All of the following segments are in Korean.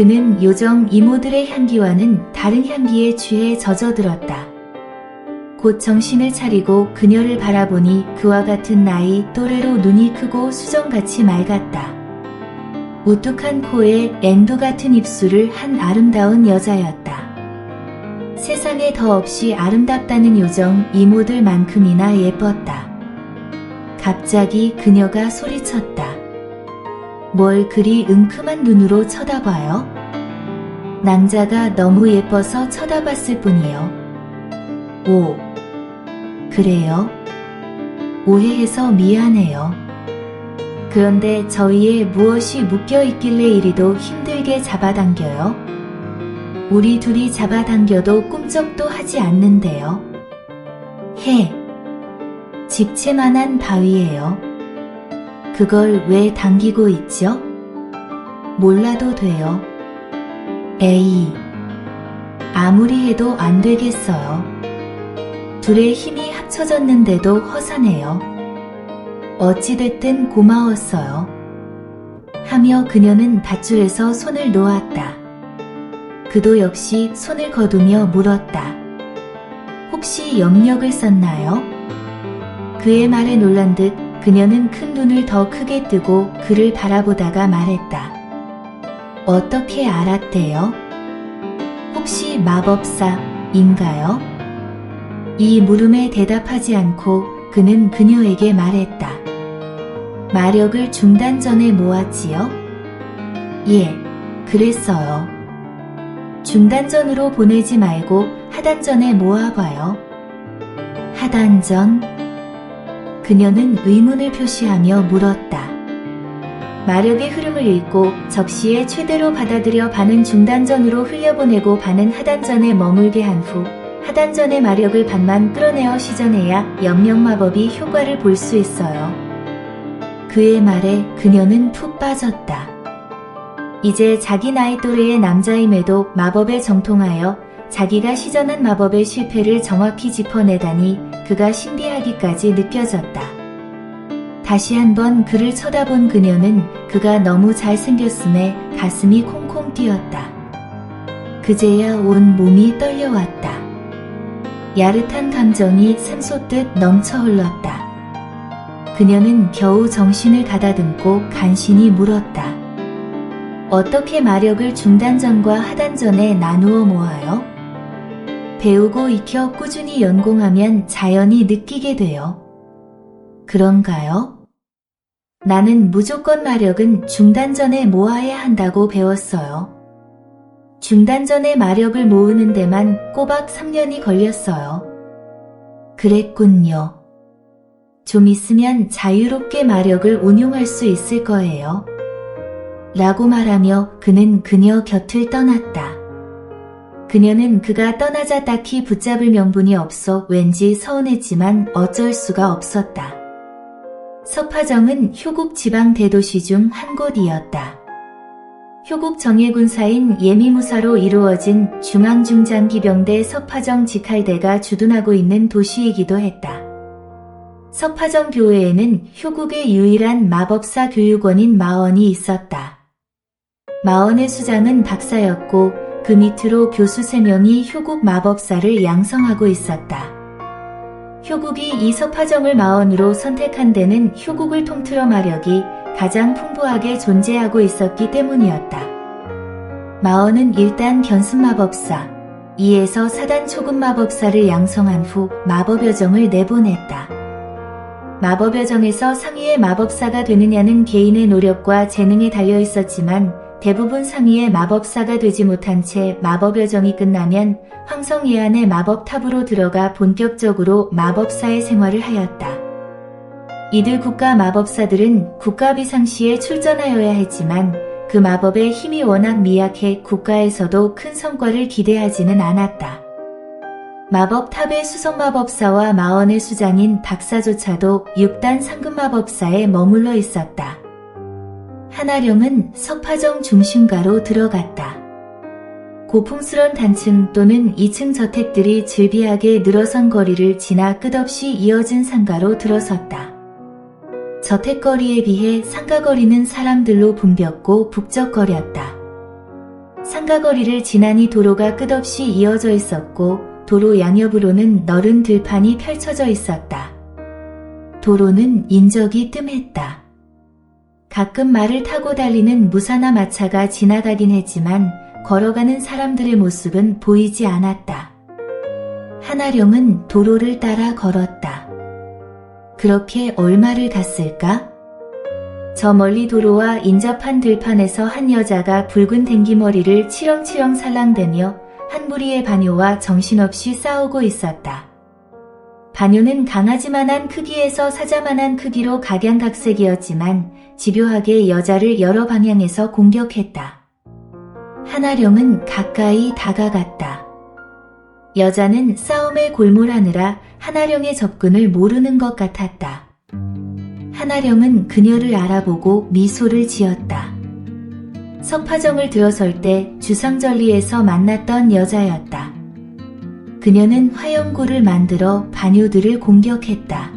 그는 요정 이모들의 향기와는 다른 향기에 취해 젖어들었다. 곧 정신을 차리고 그녀를 바라보니 그와 같은 나이 또래로 눈이 크고 수정같이 맑았다. 우뚝한 코에 앵두 같은 입술을 한 아름다운 여자였다. 세상에 더 없이 아름답다는 요정 이모들만큼이나 예뻤다. 갑자기 그녀가 소리쳤다. 뭘 그리 은큼한 눈으로 쳐다봐요? 남자가 너무 예뻐서 쳐다봤을 뿐이요. 오, 그래요? 오해해서 미안해요. 그런데 저희에 무엇이 묶여 있길래 이리도 힘들게 잡아당겨요? 우리 둘이 잡아당겨도 꿈쩍도 하지 않는데요. 해. 집채만한 바위예요. 그걸 왜 당기고 있죠? 몰라도 돼요. 에이. 아무리 해도 안 되겠어요. 둘의 힘이 합쳐졌는데도 허사네요. 어찌됐든 고마웠어요. 하며 그녀는 밧줄에서 손을 놓았다. 그도 역시 손을 거두며 물었다. 혹시 영력을 썼나요? 그의 말에 놀란 듯 그녀는 큰 눈을 더 크게 뜨고 그를 바라보다가 말했다. 어떻게 알았대요? 혹시 마법사인가요? 이 물음에 대답하지 않고 그는 그녀에게 말했다. 마력을 중단 전에 모았지요? 예, 그랬어요. 중단전으로 보내지 말고 하단전에 모아봐요. 하단전? 그녀는 의문을 표시하며 물었다. 마력의 흐름을 읽고 적시에 최대로 받아들여 반은 중단전으로 흘려보내고 반은 하단전에 머물게 한 후 하단전의 마력을 반만 끌어내어 시전해야 영영마법이 효과를 볼 수 있어요. 그의 말에 그녀는 푹 빠졌다. 이제 자기 나이 또래의 남자임에도 마법에 정통하여 자기가 시전한 마법의 실패를 정확히 짚어내다니 그가 신비하기까지 느껴졌다. 다시 한번 그를 쳐다본 그녀는 그가 너무 잘생겼음에 가슴이 콩콩 뛰었다. 그제야 온 몸이 떨려왔다. 야릇한 감정이 샘솟듯 넘쳐 흘렀다. 그녀는 겨우 정신을 가다듬고 간신히 물었다. 어떻게 마력을 중단전과 하단전에 나누어 모아요? 배우고 익혀 꾸준히 연공하면 자연히 느끼게 돼요. 그런가요? 나는 무조건 마력은 중단전에 모아야 한다고 배웠어요. 중단전에 마력을 모으는 데만 꼬박 3년이 걸렸어요. 그랬군요. 좀 있으면 자유롭게 마력을 운용할 수 있을 거예요. 라고 말하며 그는 그녀 곁을 떠났다. 그녀는 그가 떠나자 딱히 붙잡을 명분이 없어 왠지 서운했지만 어쩔 수가 없었다. 서파정은 효국 지방 대도시 중 한 곳이었다. 효국 정예군사인 예미무사로 이루어진 중앙중장기병대 서파정 직할대가 주둔하고 있는 도시이기도 했다. 서파정 교회에는 효국의 유일한 마법사 교육원인 마원이 있었다. 마원의 수장은 박사였고 그 밑으로 교수 3명이 효국 마법사를 양성하고 있었다. 효국이 이 서파정을 마원으로 선택한 데는 효국을 통틀어 마력이 가장 풍부하게 존재하고 있었기 때문이었다. 마원은 일단 견습마법사, 2에서 사단 초급마법사를 양성한 후 마법여정을 내보냈다. 마법여정에서 상위의 마법사가 되느냐는 개인의 노력과 재능에 달려 있었지만 대부분 상위의 마법사가 되지 못한 채 마법 여정이 끝나면 황성예안의 마법탑으로 들어가 본격적으로 마법사의 생활을 하였다. 이들 국가 마법사들은 국가 비상시에 출전하여야 했지만 그 마법의 힘이 워낙 미약해 국가에서도 큰 성과를 기대하지는 않았다. 마법탑의 수성마법사와 마원의 수장인 박사조차도 6단 상급마법사에 머물러 있었다. 한아령은 석파정 중심가로 들어갔다. 고풍스런 단층 또는 2층 저택들이 즐비하게 늘어선 거리를 지나 끝없이 이어진 상가로 들어섰다. 저택거리에 비해 상가거리는 사람들로 붐볐고 북적거렸다. 상가거리를 지나니 도로가 끝없이 이어져 있었고 도로 양옆으로는 너른 들판이 펼쳐져 있었다. 도로는 인적이 뜸했다. 가끔 말을 타고 달리는 무사나 마차가 지나가긴 했지만 걸어가는 사람들의 모습은 보이지 않았다. 한아령은 도로를 따라 걸었다. 그렇게 얼마를 갔을까? 저 멀리 도로와 인접한 들판에서 한 여자가 붉은 댕기머리를 치렁치렁 살랑대며 한 무리의 바뇨와 정신없이 싸우고 있었다. 바뇨는 강아지만한 크기에서 사자만한 크기로 각양각색이었지만 집요하게 여자를 여러 방향에서 공격했다. 한아령은 가까이 다가갔다. 여자는 싸움에 골몰하느라 한아령의 접근을 모르는 것 같았다. 한아령은 그녀를 알아보고 미소를 지었다. 석파정을 들어설 때 주상절리에서 만났던 여자였다. 그녀는 화염구를 만들어 바뇨들을 공격했다.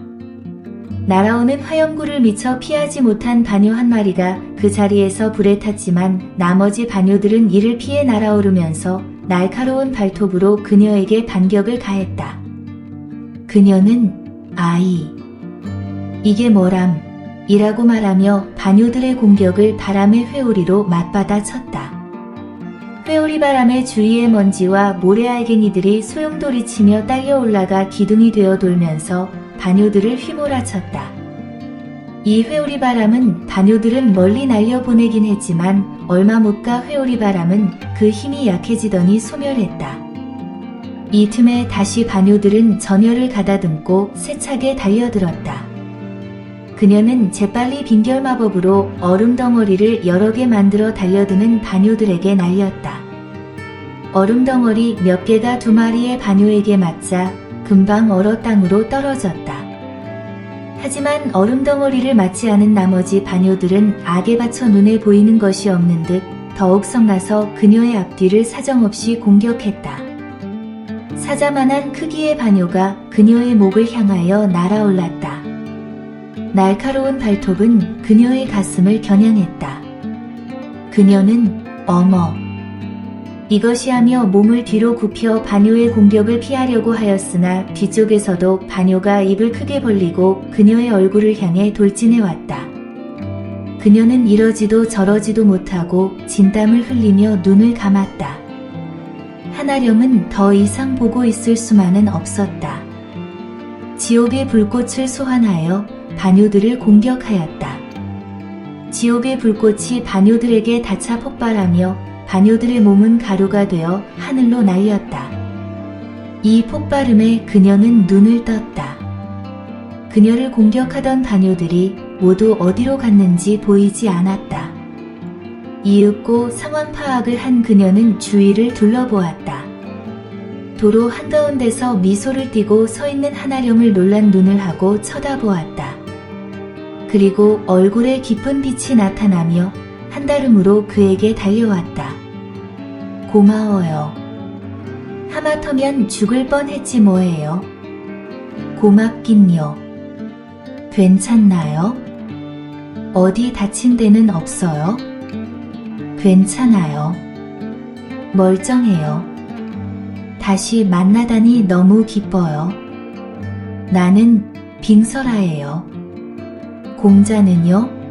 날아오는 화염구를 미처 피하지 못한 바뇨 한 마리가 그 자리에서 불에 탔지만 나머지 바뇨들은 이를 피해 날아오르면서 날카로운 발톱으로 그녀에게 반격을 가했다. 그녀는 아이. 이게 뭐람, 이라고 말하며 바뇨들의 공격을 바람의 회오리로 맞받아 쳤다. 회오리 바람의 주위의 먼지와 모래알갱이들이 소용돌이치며 딸려 올라가 기둥이 되어 돌면서 바뇨들을 휘몰아쳤다. 이 회오리 바람은 바뇨들은 멀리 날려보내긴 했지만 얼마 못 가 회오리 바람은 그 힘이 약해지더니 소멸했다. 이 틈에 다시 바뇨들은 전열을 가다듬고 세차게 달려들었다. 그녀는 재빨리 빙결 마법으로 얼음 덩어리를 여러 개 만들어 달려드는 바뇨들에게 날렸다. 얼음 덩어리 몇 개가 두 마리의 바뇨에게 맞자 금방 얼어 땅으로 떨어졌다. 하지만 얼음 덩어리를 맞지 않은 나머지 바뇨들은 악에 받쳐 눈에 보이는 것이 없는 듯 더욱 성나서 그녀의 앞뒤를 사정없이 공격했다. 사자만한 크기의 바뇨가 그녀의 목을 향하여 날아올랐다. 날카로운 발톱은 그녀의 가슴을 겨냥했다. 그녀는 어머. 이것이 하며 몸을 뒤로 굽혀 바뇨의 공격을 피하려고 하였으나 뒤쪽에서도 바뇨가 입을 크게 벌리고 그녀의 얼굴을 향해 돌진해 왔다. 그녀는 이러지도 저러지도 못하고 진땀을 흘리며 눈을 감았다. 한아령은 더 이상 보고 있을 수만은 없었다. 지옥의 불꽃을 소환하여 바뇨들을 공격하였다. 지옥의 불꽃이 바뇨들에게 닿아 폭발하며 바뇨들의 몸은 가루가 되어 하늘로 날렸다. 이 폭발음에 그녀는 눈을 떴다. 그녀를 공격하던 바뇨들이 모두 어디로 갔는지 보이지 않았다. 이윽고 상황 파악을 한 그녀는 주위를 둘러보았다. 도로 한가운데서 미소를 띠고 서 있는 한아령을 놀란 눈을 하고 쳐다보았다. 그리고 얼굴에 깊은 빛이 나타나며 한달음으로 그에게 달려왔다. 고마워요. 하마터면 죽을 뻔했지 뭐예요. 고맙긴요. 괜찮나요? 어디 다친 데는 없어요? 괜찮아요. 멀쩡해요. 다시 만나다니 너무 기뻐요. 나는 빙설아예요. 공자는요?